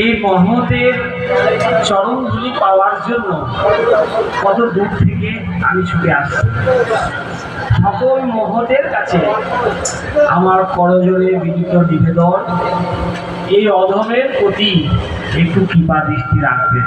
এই মহতের চরণগুলি পাওয়ার জন্য কত দূর থেকে আমি ছুটে আসছি। সকল মহতের কাছে আমার করজোরে বিনীত নিবেদন, এই অধমের প্রতি একটু কৃপা দৃষ্টি রাখবেন।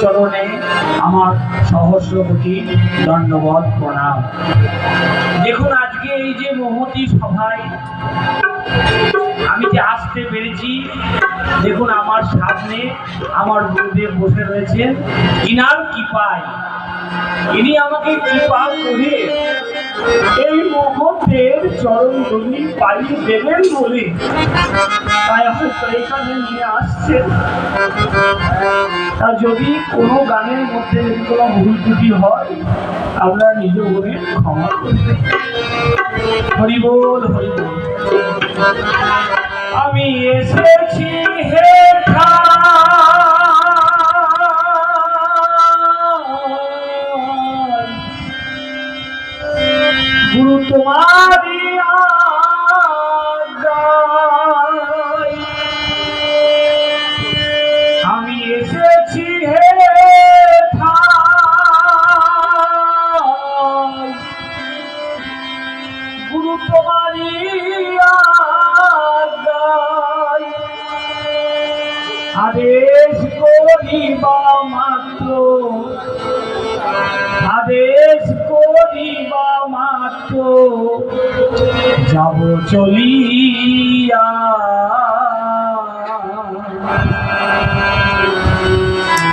চরণে আমার সহস্র কোটি দণ্ডবধ প্রণাম। দেখুন, আজকে এই যে মহতি সভায় আমি যে আসতে পেরেছি, দেখুন, আমার সামনে আমার গুরুদেব বসে রয়েছেন। ইনার কৃপায়। ইনি আমাকে কৃপা করে এই মহতের চরণগুলি পাইয়ে দেবেন বলে। তাই হয়তো এখানে নিয়ে আসছেন। তা যদি কোনো গানের মধ্যে যদি কোনো ভুল ত্রুটি হয় আপনারা নিজ মনে ক্ষমা করবেন হরিবোল আমি এসেছি হে ঠাই। তোমারি আদেশ করিবা মাত্র আদেশ করিবা মাত্র যাব চলিয়া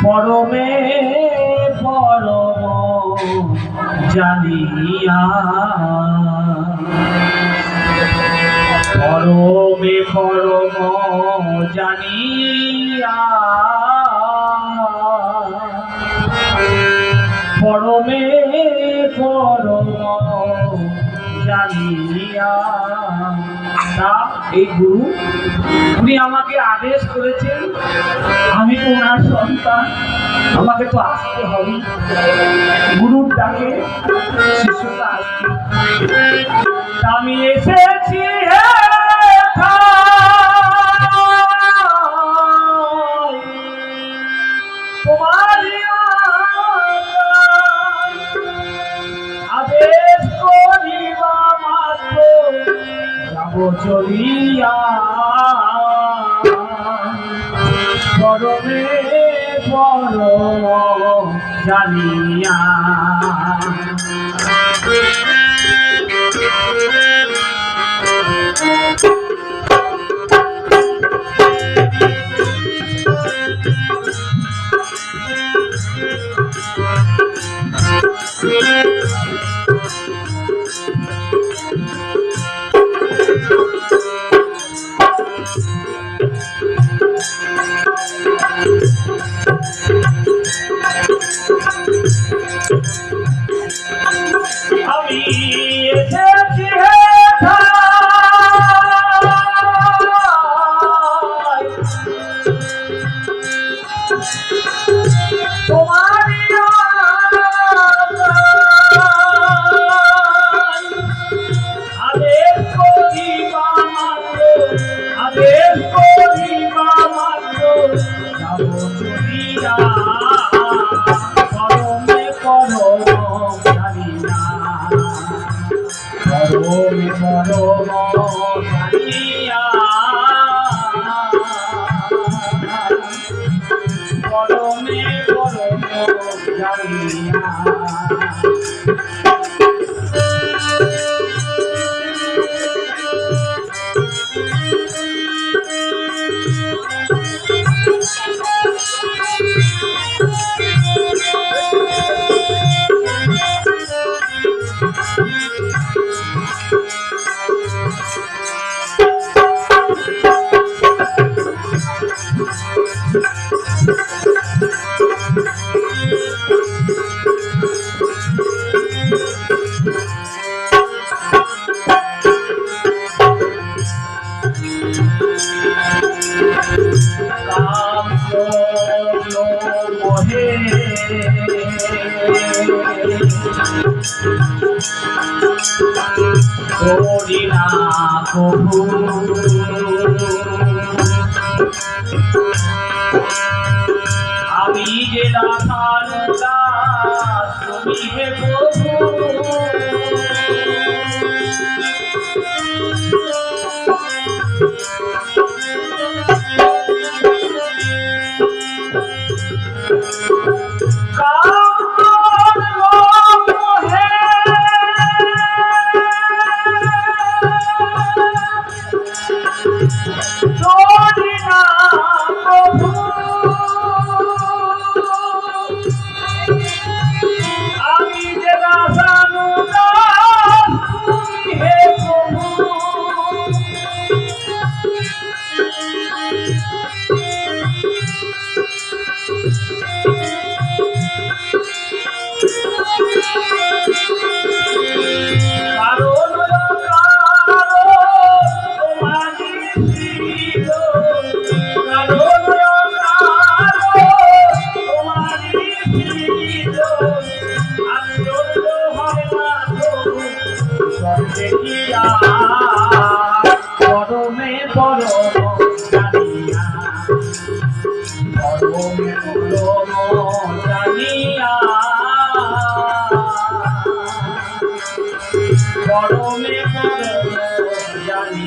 পরমে পরম জানিয়া পরমে পরম জানিয়া। পরমে এই গুরু উনি আমাকে আদেশ করেছেন, আমি তো ওনার সন্তান, আমাকে তো আসতে হবে। গুরুর ডাকে শিষ্যটা আসতে আমি এসেছি পরমে পরম জানিয়া। আমি এসেছি জানিয়া করিনা প্রভু আমি যে রাখার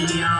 Yeah.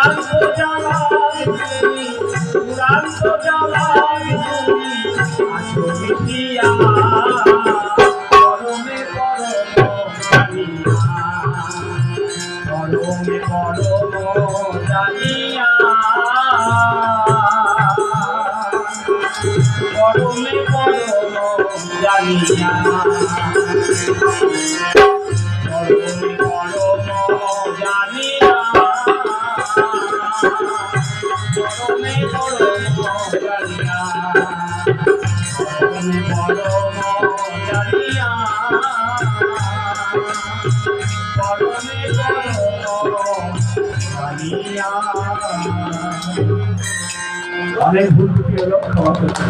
চূড়ান্ত জ্বালাই তুমি চূড়ান্ত জ্বালাই তুমি আসো মিটিয়া পরমে পরমে পরম জানিয়া পরমে পরম জানিয়া। অনেক ভুল ত্রুটি হলো ক্ষমা করতে